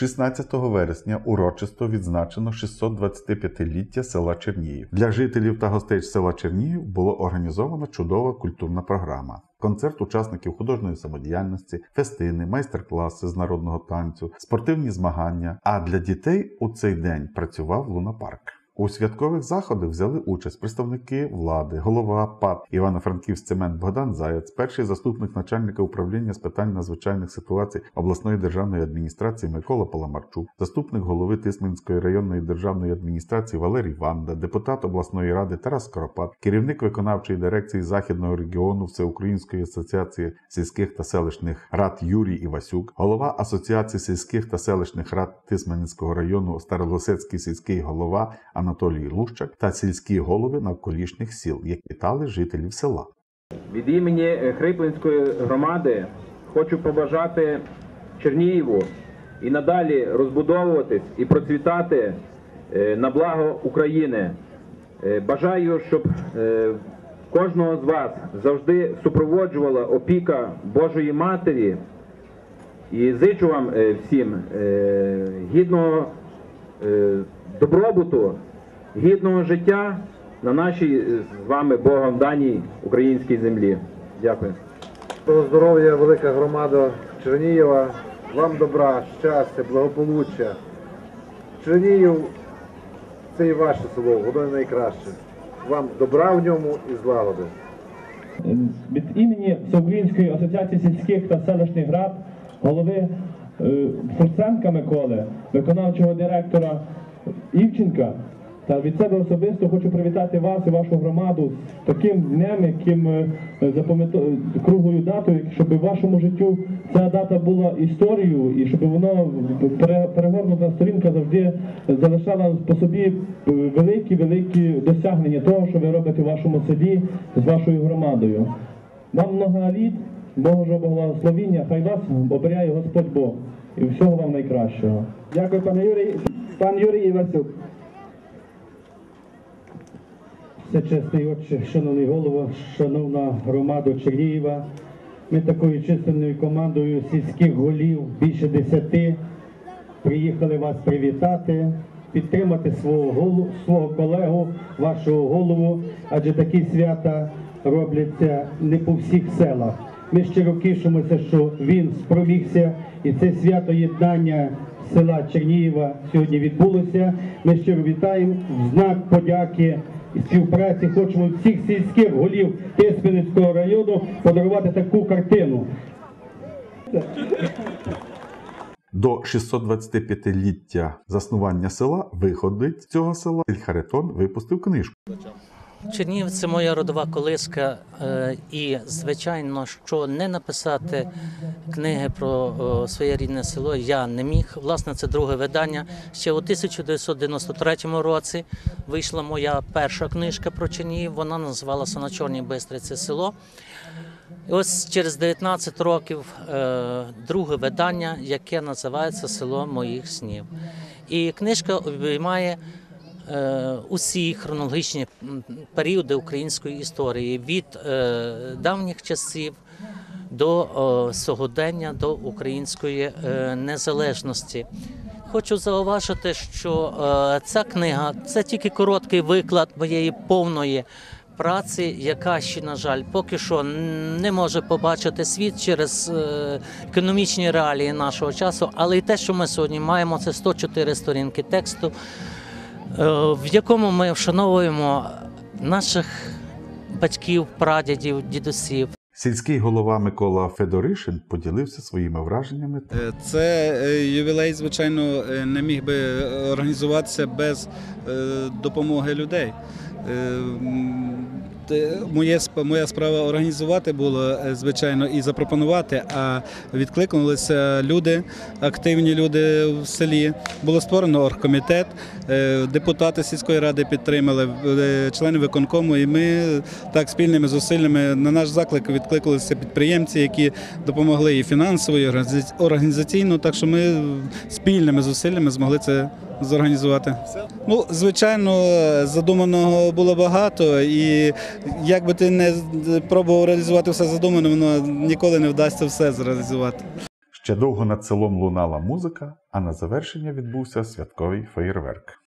16 вересня урочисто відзначено 625-ліття села Чернігів. Для жителів та гостей села Чернігів було організовано чудова культурна програма. Концерт учасників художньої самодіяльності, фестини, майстер-класи з народного танцю, спортивні змагання. А для дітей у цей день працював лунапарк. У святкових заходах взяли участь представники влади, голова ПАД Івано-Франківськ цемент Богдан Заяц, перший заступник начальника управління з питань надзвичайних ситуацій обласної державної адміністрації Микола Паламарчук, заступник голови Тисменської районної державної адміністрації Валерій Ванда, депутат обласної ради Тарас Скоропад, керівник виконавчої дирекції західного регіону Всеукраїнської асоціації сільських та селищних рад Юрій Івасюк, голова Асоціації сільських та селищних рад Тисменського району Старолосецький сільський голова Анатолій Лущак та сільські голови навколишніх сіл, які вітали жителів села. Від імені е, Хриплинської громади хочу побажати Чернієву і надалі розбудовуватись і процвітати е, на благо України. Е, Бажаю, щоб кожного з вас завжди супроводжувала опіка Божої Матері. І зичу вам всім гідного добробуту, гідного життя на нашій е, з вами Богом даній українській землі. Дякую. Здоров'я, велика громада Чернігова. Вам добра, щастя, благополуччя. Чернігів це і ваше село, воно найкраще. Вам добра в ньому і злагоди. від імені Всеукраїнської асоціації сільських та селищних рад, голови е, Фурценка Миколи, виконавчого директора Івченка. Та від себе особисто хочу привітати вас і вашу громаду таким днем, яким е, запам'ято- круглою датою, щоб в вашому життю ця дата була історією, і щоб воно перегорнута сторінка завжди залишала по собі великі великі досягнення того, що ви робите в вашому селі з вашою громадою. Вам много літ, Божого благословіння, хай вас оберігає Господь Бог. І всього вам найкращого. Дякую, пане Юрій. Пан Юрій Івасюк. Всечесний отче, шановний голово, шановна громада Чернігова. Ми такою численною командою сільських голів, більше десяти, приїхали вас привітати, підтримати свого голову, свого колегу, вашого голову, адже такі свята робляться не по всіх селах. Ми щиро тішимося, що він спромігся, і це свято єднання села Чернігова сьогодні відбулося. Ми щиро вітаємо в знак подяки співпраці. Хочемо всіх сільських голів Тиспинського району подарувати таку картину. До 625-ліття заснування села виходить з цього села Ільхаретон випустив книжку. Чернігів це моя родова колиска, е, і звичайно, що не написати книги про своє рідне село я не міг. Власне, це друге видання. Ще у 1993 році вийшла моя перша книжка про Чернігів. Вона називалася На Чорній Бистриці село. І ось через 19 років е, друге видання, яке називається Село моїх снів. І книжка обіймає усі хронологічні періоди української історії від е, давніх часів до е, сьогодення, до української е, незалежності. Хочу зауважити, що е, ця книга це тільки короткий виклад моєї повної праці, яка ще, на жаль, поки що не може побачити світ через е, економічні реалії нашого часу. Але й те, що ми сьогодні маємо, це 104 сторінки тексту, е, в якому ми вшановуємо наших батьків, прадідів, дідусів. Сільський голова Микола Федоришин поділився своїми враженнями. Е, Це е, ювілей, звичайно, е, не міг би організуватися без е, допомоги людей. Е, Моє, моя справа організувати було, е, звичайно, і запропонувати, а відкликнулися люди, активні люди в селі. Було створено оргкомітет, е, депутати сільської ради підтримали, члени виконкому, і ми так спільними зусиллями на наш заклик відкликалися підприємці, які допомогли і фінансово, і організаційно. Так що ми спільними зусиллями змогли це зорганізувати. Ну, звичайно, задуманого було багато, і як би ти не пробував реалізувати все задумане, воно ніколи не вдасться все зреалізувати. Ще довго над селом лунала музика, а на завершення відбувся святковий феєрверк.